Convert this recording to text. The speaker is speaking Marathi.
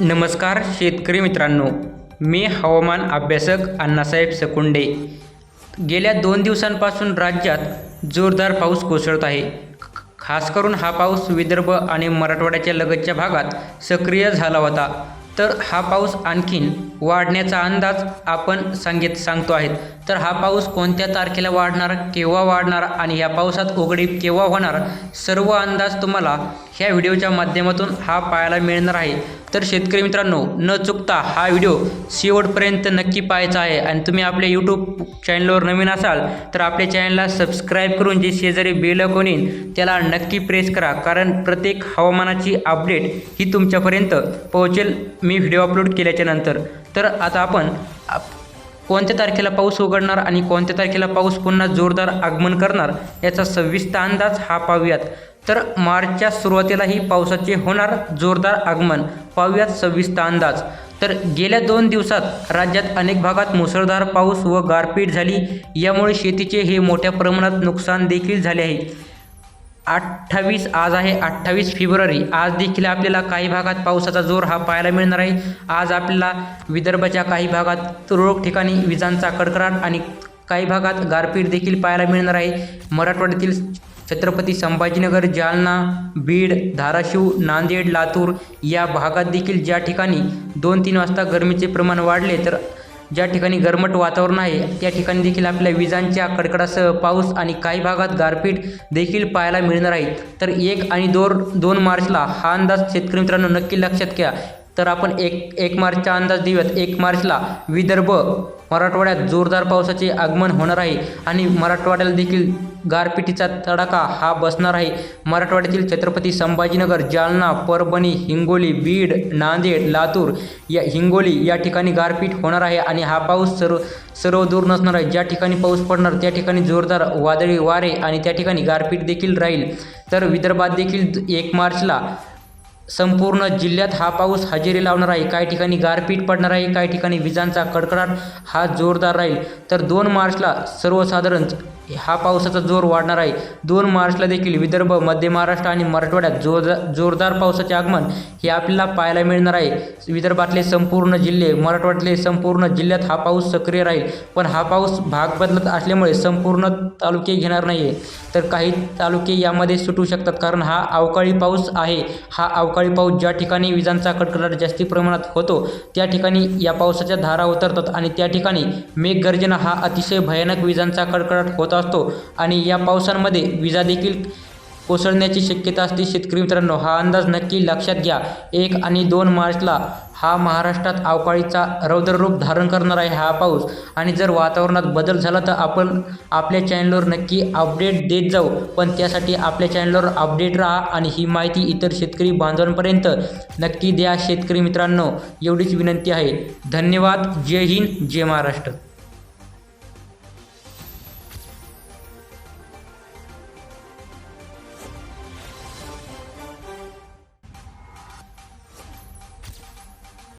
नमस्कार शेतकरी मित्रांनो मी हवामान अभ्यासक अण्णासाहेब सकुंडे. गेल्या दोन दिवसांपासून राज्यात जोरदार पाऊस कोसळत आहे. खास करून हा पाऊस विदर्भ आणि मराठवाड्याच्या लगतच्या भागात सक्रिय झाला होता. तर हा पाऊस आणखीन वाढण्याचा अंदाज आपण सांगित सांगतो आहेत तर हा पाऊस कोणत्या तारखेला वाढणार केव्हा वाढणार आणि या पावसात उघडीप केव्हा होणार सर्व अंदाज तुम्हाला ह्या व्हिडिओच्या माध्यमातून हा पाहायला मिळणार आहे. तर शेतकरी मित्रांनो न चुकता हा व्हिडिओ शेवटपर्यंत नक्की पाहायचा आहे. आणि तुम्ही आपल्या यूट्यूब चॅनलवर नवीन असाल तर आपल्या चॅनलला सबस्क्राईब करून जे शेजारी बेल कोणीन त्याला नक्की प्रेस करा. कारण प्रत्येक हवामानाची अपडेट ही तुमच्यापर्यंत पोहोचेल मी व्हिडिओ अपलोड केल्याच्यानंतर. तर आता आपण कोणत्या तारखेला पाऊस उघडणार आणि कोणत्या तारखेला पाऊस पुन्हा जोरदार आगमन करणार याचा सविस्तर अंदाज हा पाहूयात. तर मार्चच्या सुरुवातीलाही पावसाचे होणार जोरदार आगमन पाहूयात सविस्तर अंदाज. तर गेल्या दोन दिवसात राज्यात अनेक भागात मुसळधार पाऊस व गारपीट झाली यामुळे शेतीचे हे मोठ्या प्रमाणात नुकसान देखील झाले आहे. अठ्ठावीस आज आहे अठ्ठावीस फेब्रुवारी. आज देखील आपल्याला काही भागात पावसाचा जोर हा पाहायला मिळणार आहे. आज आपल्याला विदर्भाच्या काही भागात तुरळक ठिकाणी विजांचा कडकडाट आणि काही भागात गारपीट देखील पाहायला मिळणार आहे. मराठवाड्यातील छत्रपती संभाजीनगर जालना बीड धाराशिव नांदेड लातूर या भागात देखील ज्या ठिकाणी दोन तीन वाजता गरमीचे प्रमाण वाढले तर ज्या ठिकाणी गरमट वातावरण आहे त्या ठिकाणी देखील आपल्या विजांच्या कडकडासह पाऊस आणि काही भागात गारपीट देखील पाहायला मिळणार आहे. तर एक आणि दोन दोन मार्चला हा अंदाज शेतकरी मित्रांनो नक्की लक्षात घ्या. तर आपण एक एक मार्चचा अंदाज देऊयात. एक मार्चला विदर्भ मराठवाड्यात जोरदार पावसाचे आगमन होणार आहे आणि मराठवाड्याला देखील गारपिटीचा तडाखा हा बसणार आहे. मराठवाड्यातील छत्रपती संभाजीनगर जालना परभणी हिंगोली बीड नांदेड लातूर या हिंगोली या ठिकाणी गारपीट होणार आहे आणि हा पाऊस सर्व सर्व दूर नसणार आहे. ज्या ठिकाणी पाऊस पडणार त्या ठिकाणी जोरदार वादळी वारे आणि त्या ठिकाणी गारपीट देखील राहील. तर विदर्भात देखील एक मार्चला संपूर्ण जिल्ह्यात हा पाऊस हजेरी लावणार आहे. काही ठिकाणी गारपीट पडणार आहे काही ठिकाणी विजांचा कडकडाट हा जोरदार राहील. तर दोन मार्चला सर्वसाधारण हा पावसाचा जोर वाढणार आहे. दोन मार्चला देखील विदर्भ मध्य महाराष्ट्र आणि मराठवाड्यात जोरदार जोरदार पावसाचे आगमन हे आपल्याला पाहायला मिळणार आहे. विदर्भातले संपूर्ण जिल्हे मराठवाड्यातले संपूर्ण जिल्ह्यात हा पाऊस सक्रिय राहील. पण हा पाऊस भाग बदलत असल्यामुळे संपूर्ण तालुके घेणार नाही आहे तर काही तालुके यामध्ये सुटू शकतात कारण हा अवकाळी पाऊस आहे. हा अवकाळी पाऊस ज्या ठिकाणी विजांचा कडकडाट जास्ती प्रमाणात होतो त्या ठिकाणी या पावसाच्या धारा उतरतात आणि त्या ठिकाणी मेघगर्जना हा अतिशय भयानक विजांचा कडकडाट होत असतो. आणि या पावसांमध्ये विजा देखील कोसळण्याची शक्यता असते. शेतकरी मित्रांनो हा अंदाज नक्की लक्षात घ्या. एक आणि दोन मार्चला हा महाराष्ट्रात अवकाळीचा रौद्ररूप धारण करणार आहे हा पाऊस. आणि जर वातावरणात बदल झाला तर आपण आपल्या चॅनलवर नक्की अपडेट देत जाऊ. पण त्यासाठी आपल्या चॅनलवर अपडेट राहा आणि ही माहिती इतर शेतकरी बांधवांपर्यंत नक्की द्या. शेतकरी मित्रांनो एवढीच विनंती आहे. धन्यवाद. जय हिंद. जय महाराष्ट्र.